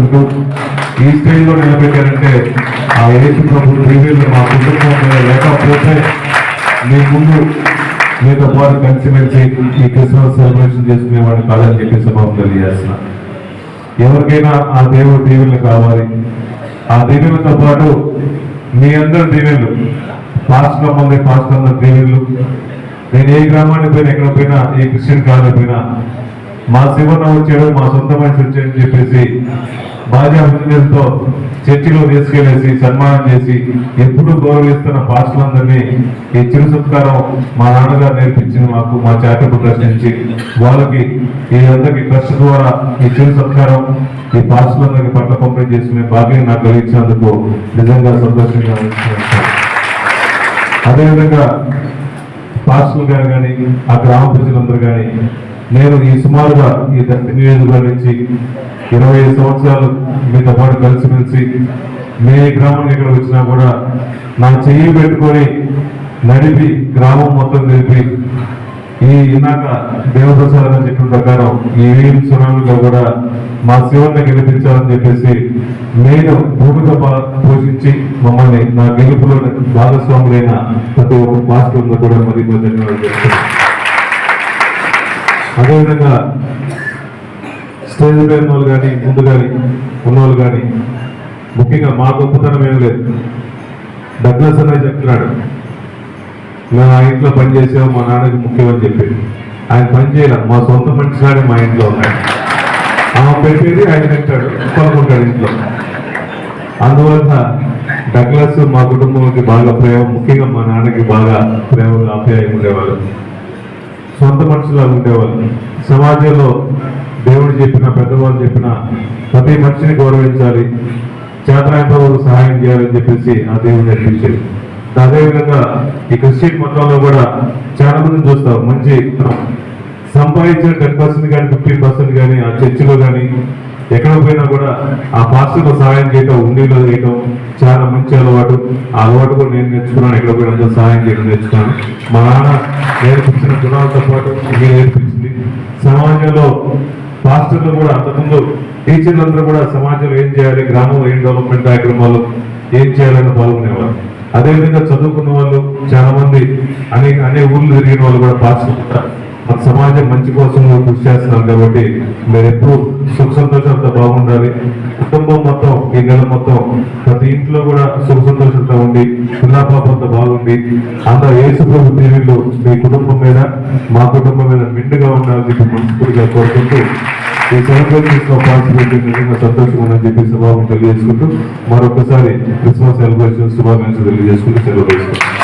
చూసుకుంటూ ఈ స్టేజ్లో నిలబెట్టారంటే ఆ ఏసీ ప్రభు దివ్యులు మా కుటుంబం మీద లేకపోతే మీ ముందు మీతో పాటు కలిసిమెలిసి ఈ క్రిస్మస్ సెలబ్రేషన్ చేసుకునేవాడు కాదని చెప్పి సభం తెలియజేస్తున్నా. ఎవరికైనా ఆ దేవుడు దీవెనలు కావాలి. ఆ దీవెనలతో పాటు మీ అందరి దీవెనలు పాస్టర్ మంది పాస్టర్ అందరి దీవెనలు. నేను ఏ గ్రామానికి పోయినా ఎక్కడ పోయినా ఏ క్రిస్టియన్ కాలేజ్ పోయినా మా శివన వచ్చాడు మా సొంత మనిషి వచ్చాడని చెప్పేసి బాజా చర్చిలో తీసుకెళ్ళేసి సన్మానం చేసి ఎప్పుడు గౌరవిస్తున్న పాస్టులందరినీ ఈ చిరు సత్కారం మా నాన్నగారు నేర్పించింది మాకు మా చారిటబుల్ ట్రస్ట్ నుంచి. వాళ్ళకి ఈ అందరికి ట్రస్ట్ ద్వారా ఈ చిరు సత్కారం ఈ పాస్టులందరికీ పట్ల పంపిణీ చేసుకునే భాగ్యం నాకు కలిగించినందుకు నిజంగా సంతోషంగా అదేవిధంగా పాస్టులు గారు కానీ ఆ గ్రామ ప్రజలందరూ కానీ నేను ఈ సుమారుగా ఈ దక్షిణ నియోజకవర్గం నుంచి ఇరవై ఐదు సంవత్సరాలు మీతో పాటు కలిసిమెలిసి మీ గ్రామానికి ఇక్కడ వచ్చినా కూడా నా చెయ్యి పెట్టుకొని నడిపి గ్రామం మొత్తం నిలిపి ఈ ఇందాక దేవప్రసాద్ అని చెప్పిన ప్రకారం ఈ వీఎం సునామీలో కూడా మా శివన్ని గెలిపించాలని చెప్పేసి నేను భూమిక పోషించి మమ్మల్ని నా గెలుపులో భాగస్వాములైన ప్రతి ఒక్క మాస్టర్లు కూడా మరి మరి ధన్యవాదాలు చెప్తున్నాను. అదేవిధంగా స్టేజ్ పైన వాళ్ళు కానీ ముందు కానీ ఉన్నవాళ్ళు కానీ ముఖ్యంగా మా గొప్పతనం ఏం లేదు. డగ్లస్ అనే చెప్తున్నాడు. మేము ఆ ఇంట్లో పనిచేసాము మా నాన్నకి ముఖ్యమని చెప్పి ఆయన పని మా సొంత మనిషిలానే మా ఇంట్లో ఉన్నాడు. ఆమె పెట్టేది ఆయన తింటాడు కొనుక్కుంటాడు ఇంట్లో. అందువల్ల డగ్లస్ మా కుటుంబంకి బాగా ప్రేమ ముఖ్యంగా మా నాన్నకి బాగా ప్రేమగా ఆప్యాయం ఉండేవాళ్ళు. సొంత మనుషులా ఉండేవాళ్ళు. సమాజంలో దేవుడు చెప్పిన పెద్దవాళ్ళు చెప్పిన ప్రతి మనిషిని గౌరవించాలి. చేతనాయంతో సహాయం చేయాలని చెప్పేసి ఆ దేవుడు నేర్పించేది అదేవిధంగా ఈ క్రిస్టియన్ మతంలో కూడా చాలా మంది చూస్తాం మంచి సంపాదించిన టెన్ పర్సెంట్ కానీ ఫిఫ్టీన్ పర్సెంట్ కానీ ఆ చర్చిలో కానీ ఎక్కడ పోయినా కూడా ఆ పాస్టర్కు సహాయం చేయటం ఉండీలో చేయటం చాలా మంచి అలవాటు. ఆ అలవాటు కూడా నేను నేర్చుకున్నాను ఎక్కడ పోయినా సహాయం చేయడం నేర్చుకున్నాను. మా నాన్న నేర్పించిన గుణాలతో పాటు నేర్పించింది. సమాజంలో పాస్టర్లు కూడా అంతకుముందు టీచర్లందరూ కూడా సమాజంలో ఏం చేయాలి? గ్రామంలో ఏం డెవలప్మెంట్ కార్యక్రమాలు ఏం చేయాలని పాల్గొనేవారు. అదేవిధంగా చదువుకున్న వాళ్ళు చాలా మంది అనేక అనేక ఊర్లు తిరిగిన వాళ్ళు కూడా పాస్టర్లు మన సమాజం మంచి కోసం కృషి చేస్తున్నారు కాబట్టి మీరు ఎప్పుడు సుఖ సంతోషాలతో బాగుండాలి. మొత్తం మొత్తం ప్రతి ఇంట్లో కూడా సుఖ సంతోషంతో ఉండి పిల్లాపాపంతో బాగుంది అందరూ యేసు ప్రభు దీవెనలు మీ కుటుంబం మీద మా కుటుంబం మీద మిండుగా ఉండాలని చెప్పి మనస్ఫూర్తిగా కోరుకుంటూ ఈ సెలబ్రేషన్స్ పార్టిసిపేట్ నిజంగా సంతోషంగా ఉందని చెప్పి శుభాకాంక్షలు తెలియజేసుకుంటూ మరొకసారి క్రిస్మస్ సెలబ్రేషన్ శుభాకాంక్షలు తెలియజేసుకుంటూ సెలబ్రేషన్